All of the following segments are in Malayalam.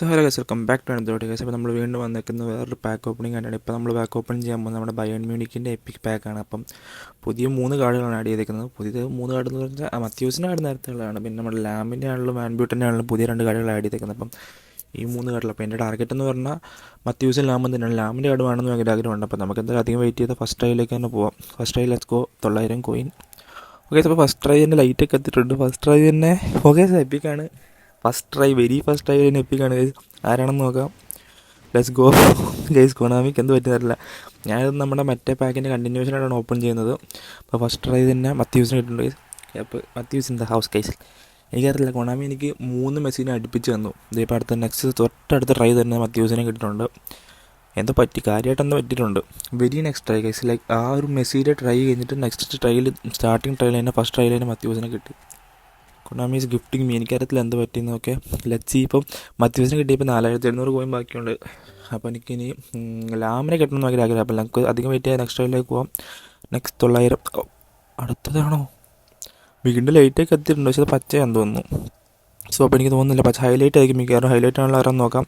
So hello guys welcome back to അനന്തോട്ട് guys അപ്പോൾ നമ്മൾ വീണ്ടും വന്നേക്കുന്ന വേറൊരു പാക്ക് ഓപ്പണിംഗ് ആയിട്ടാണ് ഇപ്പോൾ നമ്മൾ പാക്ക് ഓപ്പൺ ചെയ്യാൻ പോകുന്നത് നമ്മുടെ ബയോൺ മ്യൂണിക്കിന്റെ എപ്പിക് പാക്കാണ് അപ്പം പുതിയ മൂന്ന് കാർഡുകളാണ് ആഡ് ചെയ്തേക്കുന്നത്. പുതിയത് മൂന്ന് കാർഡ് എന്ന് പറഞ്ഞാൽ മത്യൂസിന്റെ കാർഡ് നേരത്തെ ഉള്ളതാണ് പിന്നെ നമ്മുടെ ലാമിന്റെ ആണെങ്കിലും മാൻബ്യൂട്ടിന്റെ ആണെങ്കിലും പുതിയ രണ്ട് കാർഡുകൾ ആഡ് ചെയ്തേക്കുന്നത്. അപ്പം ഈ മൂന്ന് കാർഡിൽ അപ്പോൾ എന്റെ ടാർഗറ്റ് എന്ന് പറഞ്ഞാൽ മത്യൂസും ലാമും തന്നെയാണ്. ലാമിന്റെ കാർഡ് വേണമെന്ന് ഭയങ്കര ആഗ്രഹമുണ്ട്. അപ്പോൾ നമുക്ക് എന്തായാലും അധികം വെയിറ്റ് ചെയ്ത് ഫസ്റ്റ് ട്രൈയിലേക്ക് തന്നെ പോവാം. ഫസ്റ്റ് ട്രൈ ലെറ്റ്സ് ഗോ തൊള്ളായിരം കോയിൻ ഓക്കെ അപ്പോൾ ഫസ്റ്റ് ട്രൈ തന്നെ ലൈറ്റൊക്കെ എത്തിയിട്ടുണ്ട്. ഫസ്റ്റ് ട്രൈ തന്നെ okay എപ്പിക്കാണ് first try very first try ഒരു എപ്പിക്കാണ് ഗൈസ് ആരാണെന്ന് നോക്കാം. ലെറ്റ്സ് ഗോ ഗൈസ് കൊണാമിക്ക് എന്ത് പറ്റുന്നതല്ല ഞാനിത് നമ്മുടെ മറ്റേ പാക്കിന്റെ കണ്ടിന്യൂഷനായിട്ടാണ് ഓപ്പൺ ചെയ്യുന്നത്. അപ്പോൾ ഫസ്റ്റ് ട്രൈ തന്നെ മത്യൂസിന് കിട്ടുന്നുണ്ട് ഗൈസ് അപ്പോൾ മത്യൂസ് ഇൻ ദ ഹൗസ് കേസിൽ എനിക്കറിയില്ല കൊണാമി എനിക്ക് മൂന്ന് മെസ്സിനെ അടുപ്പിച്ച് തന്നു. ഇതിപ്പോൾ അടുത്ത നെക്സ്റ്റ് തൊട്ടടുത്ത ട്രൈ തന്നെ മത്യൂസിനെ കിട്ടിയിട്ടുണ്ട്. എന്തോ പറ്റി? കാര്യമായിട്ട് എന്തോ പറ്റിയിട്ടുണ്ട്? Very next try guys like ആ ഒരു മെസ്സിയുടെ ട്രൈ കഴിഞ്ഞിട്ട് നെക്സ്റ്റ് ട്രൈയിൽ സ്റ്റാർട്ടിങ് ട്രൈയിൽ തന്നെ ഫസ്റ്റ് ട്രൈയിൽ തന്നെ മത്യൂസിനെ കിട്ടി. കൊണാമി ഈസ് ഗിഫ്റ്റിംഗ് മീ എനിക്കറിയത്തില്ല എന്ത് പറ്റിയെന്നൊക്കെ ലച്ചി ഇപ്പം മത്യൂസിന് കിട്ടിയപ്പോൾ നാലായിരത്തി എഴുന്നൂറ് കോയിൻ ബാക്കിയുണ്ട്. അപ്പോൾ എനിക്കിനി ലാമിനെ കിട്ടണമെന്ന് ഭയങ്കര ആഗ്രഹം. അപ്പോൾ നമുക്ക് അധികം വെയിറ്റ് ചെയ്യാൻ നെക്സ്റ്റ് ട്രൈയിലേക്ക് പോവാം. നെക്സ്റ്റ് തൊള്ളായിരം. അടുത്തതാണോ? വീണ്ടും ലൈറ്റൊക്കെ എത്തിയിട്ടുണ്ട്. പക്ഷേ അത് പച്ചയാന്ന് തോന്നുന്നു. സോ അപ്പോൾ എനിക്ക് തോന്നുന്നില്ല. പച്ച ഹൈലൈറ്റ് ആയിരിക്കും മിക്കവാറും. ഹൈലൈറ്റ് ആണല്ലോ ആരാന്ന് നോക്കാം.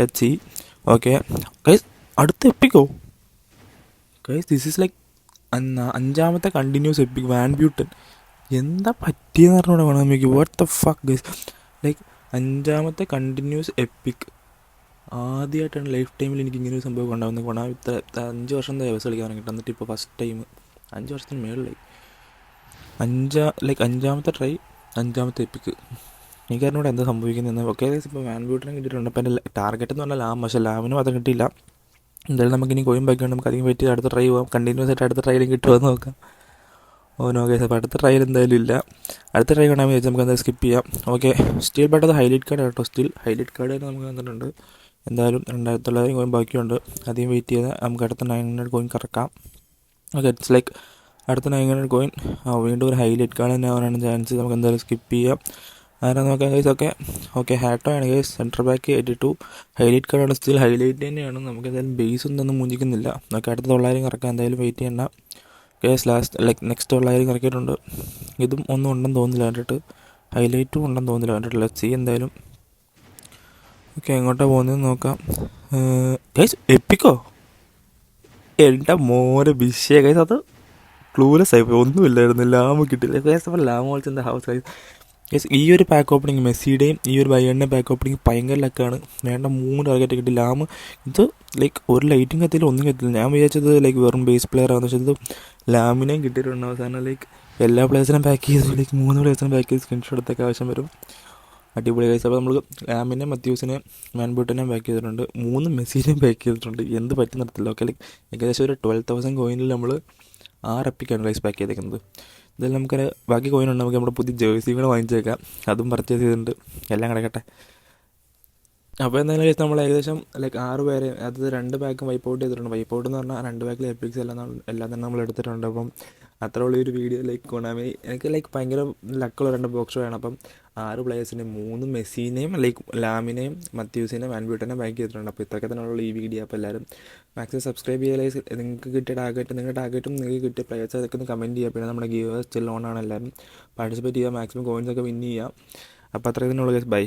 ലച്ചി ഓക്കെ ഗൈസ് അടുത്ത എപ്പിക്കോ ഗൈസ് ദിസ് ഈസ് ലൈക്ക് അഞ്ചാമത്തെ കണ്ടിന്യൂസ് എപ്പിക് വാൻ ബ്യൂട്ടൻ എന്താ പറ്റിയെന്ന് പറഞ്ഞൂടെ വേണമെങ്കിൽ what the fuck guys like അഞ്ചാമത്തെ കണ്ടിന്യൂസ് എപ്പിക് ആദ്യമായിട്ടാണ് ലൈഫ് ടൈമിൽ എനിക്ക് ഇങ്ങനെ ഒരു സംഭവം ഉണ്ടാകുന്നത് കൊണ്ടാ ഇത്ര അഞ്ച് വർഷം ദിവസം കളിക്കാൻ തുടങ്ങിയിട്ട്? എന്നിട്ട് ഇപ്പോൾ ഫസ്റ്റ് ടൈം അഞ്ച് വർഷത്തിന് മേളിലായി. അഞ്ചാ ലൈക്ക് അഞ്ചാമത്തെ ട്രൈ അഞ്ചാമത്തെ എപ്പിക്ക് എനിക്കറിഞ്ഞൂടെ എന്താ സംഭവിക്കുന്നതെന്ന്. ഓക്കെ ഇപ്പോൾ വാൻ ബ്യൂട്ടിനെ കിട്ടിയിട്ടുണ്ട്. അപ്പോൾ എന്റെ ടാർഗറ്റ് എന്ന് പറഞ്ഞാൽ ലാം പക്ഷേ ലാമിനും അത് കിട്ടിയില്ല. എന്തായാലും നമുക്ക് ഇനി കോയും ബൈക്കാണ് നമുക്ക് അധികം പറ്റി അടുത്ത ട്രൈ പോകാം കണ്ടിന്യൂസ് ആയിട്ട് അടുത്ത ട്രൈയിലും കിട്ടുമെന്ന് നോക്കാം. ഓ നോ അപ്പോൾ അടുത്ത ട്രയൽ എന്തായാലും ഇല്ല. അടുത്ത ട്രൈ കാണാൻ വിചാരിച്ചാൽ നമുക്ക് എന്തായാലും സ്കിപ്പ് ചെയ്യാം. ഓക്കെ സ്റ്റിൽ ബട്ട് അത് ഹൈലൈറ്റ് കാർഡ് കേട്ടോ. സ്റ്റിൽ ഹൈലൈറ്റ് കാർഡ് തന്നെ നമുക്ക് തന്നിട്ടുണ്ട്. എന്തായാലും രണ്ടായിരത്തി തൊള്ളായിരം കോയിൻ ബാക്കിയുണ്ട്. അധികം വെയിറ്റ് ചെയ്ത് നമുക്ക് അടുത്ത നയൻ ഹൺഡ്രഡ് കോയിൻ കറക്കാം. ഓക്കെ ഇറ്റ്സ് ലൈക്ക് അടുത്ത നയൻ ഹൺഡ്രഡ് കോയിൻ വീണ്ടും ഒരു ഹൈലൈറ്റ് കാർഡ് തന്നെ ആവാനാണ് ചാൻസ് നമുക്ക് എന്തായാലും സ്കിപ്പ് ചെയ്യാം. ആരാ നോക്കാം ഗൈസ് ഓക്കെ ഓക്കെ ഹാറ്റോ ആണ് guys centre back eighty two highlight കാർഡാണ് സ്റ്റിൽ ഹൈലൈറ്റ് തന്നെയാണ്. നമുക്ക് എന്തായാലും ബേസ് ഒന്നും മുഞ്ചിക്കുന്നില്ല. നമുക്ക് അടുത്ത തൊള്ളായിരം കറക്കാം. എന്തായാലും വെയിറ്റ് ചെയ്യണ്ട. കേസ് ലാസ്റ്റ് ലൈക്ക് നെക്സ്റ്റ് തൊള്ളായിരം ഇറക്കിയിട്ടുണ്ട്. ഇതും ഒന്നും ഉണ്ടെന്ന് തോന്നുന്നില്ല കണ്ടിട്ട്. ഹൈലൈറ്റും ഉണ്ടെന്ന് തോന്നുന്നില്ല കണ്ടിട്ട്. ലെറ്റ് സി എന്തായാലും. ഓക്കെ എങ്ങോട്ടാണ് പോകുന്നതെന്ന് നോക്കാം. കേസ് എപ്പിക്കോ? എന്റെ മോനെ ബിഷേ കേസ് അത് ക്ലൂലെസ് ആയിപ്പോയി ഒന്നുമില്ലായിരുന്നു ലാമ് കിട്ടില്ല കേസ് അപ്പോൾ ലാമ് ഓൾസ് ഹൗസ് ഹൗസ് കേസ് ഈ ഒരു പാക്ക് ഓപ്പണിങ് മെസ്സിയുടെയും ഈ ഒരു ബയ്യണ്ണ പാക്ക് ഓപ്പണിങ് ഭയങ്കര ലക്കാണ് വേണ്ട മൂന്ന് ടാർഗറ്റ് കിട്ടി. ലാമ് ഇത് ലൈക്ക് ഒരു ലൈറ്റിംഗ് കത്തിയില്ല ഒന്നും കത്തില്ല ഞാൻ വിചാരിച്ചത് ലൈക്ക് വെറും ബേസ് പ്ലെയർ ആണെന്ന് വെച്ചത് ലാമിനെയും കിട്ടിയിട്ടുണ്ട്. അവസാനം ലൈക്ക് എല്ലാ പ്ലേയേഴ്സിനും പാക്ക് ചെയ്ത് ലൈക്ക് മൂന്ന് പ്ലേയേഴ്സിനും പാക്ക് ചെയ്ത് സ്ക്രീൻഷോട്ട് എടുത്തൊക്കെ ആവശ്യം വരും. അടിപൊളി കൈസ് അപ്പോൾ നമ്മൾ ലാമിനെ മത്യൂസിനെ മാൻബൂട്ടിനെയും പാക്ക് ചെയ്തിട്ടുണ്ട്. മൂന്ന് മെസ്സിനെയും പാക്ക് ചെയ്തിട്ടുണ്ട്. എന്ത് പറ്റി നിർത്തില്ല ഓക്കെ ലൈക്ക് ഏകദേശം ഒരു ട്വൽവ് തൗസൻഡ് കോയിനിൽ നമ്മൾ ആറ് എപ്പിക്കാണ് റൈസ് പാക്ക് ചെയ്തേക്കുന്നത്. ഇതെല്ലാം നമുക്ക് ബാക്കി കോയിൻ ഉണ്ട് നമുക്ക് നമ്മുടെ പുതിയ ജേഴ്സി കൂടെ വാങ്ങിച്ചേക്കാം. അതും പർച്ചേസ് ചെയ്തിട്ടുണ്ട്. എല്ലാം കിടക്കട്ടെ. അപ്പോൾ എന്തായാലും നമ്മൾ ഏകദേശം ലൈക്ക് ആറ് പേരെ അത് രണ്ട് പാക്കും വൈപ്പ് ഔട്ട് ചെയ്തിട്ടുണ്ട്. വൈപ്പ് ഔട്ട് എന്ന് പറഞ്ഞാൽ രണ്ട് പാക്കിൽ എപ്പിക്സ് എല്ലാം എല്ലാം തന്നെ നമ്മൾ എടുത്തിട്ടുണ്ട്. അപ്പം അത്ര ഉള്ള ഒരു വീഡിയോ ലൈക്ക് കൊണ്ടാമി എനിക്ക് ലൈക്ക് ഭയങ്കര ലക്കുള്ള രണ്ട് ബോക്സ് വേണം അപ്പം ആറ് പ്ലേയേഴ്സിനെ മൂന്ന് മെസ്സിനെയും ലൈക്ക് ലാമിനെയും മത്യൂസിനെയും വാൻബ്യൂട്ടനെയും ബാക്ക് ചെയ്തിട്ടുണ്ട്. അപ്പോൾ ഇത്രയൊക്കെ തന്നെയുള്ള ഈ വീഡിയോ അപ്പോൾ എല്ലാവരും മാക്സിമം സബ്സ്ക്രൈബ് ചെയ്യുക. നിങ്ങൾക്ക് കിട്ടിയ ടാർഗറ്റ് നിങ്ങളുടെ ടാർഗറ്റും നിങ്ങൾക്ക് കിട്ടിയ പ്ലേയേഴ്സ് അതൊക്കെ ഒന്ന് കമന്റ് ചെയ്യുക. പിന്നെ നമ്മുടെ ഗീവ് സ്റ്റിൽ ഓൺ ആണ് എല്ലാവരും. പാർട്ടിസിപ്പേറ്റ് ചെയ്യുക. മാക്സിമം കോയിൻസ് ഒക്കെ വിൻ ചെയ്യുക. അപ്പോൾ അത്രയും തന്നെയുള്ള ബൈ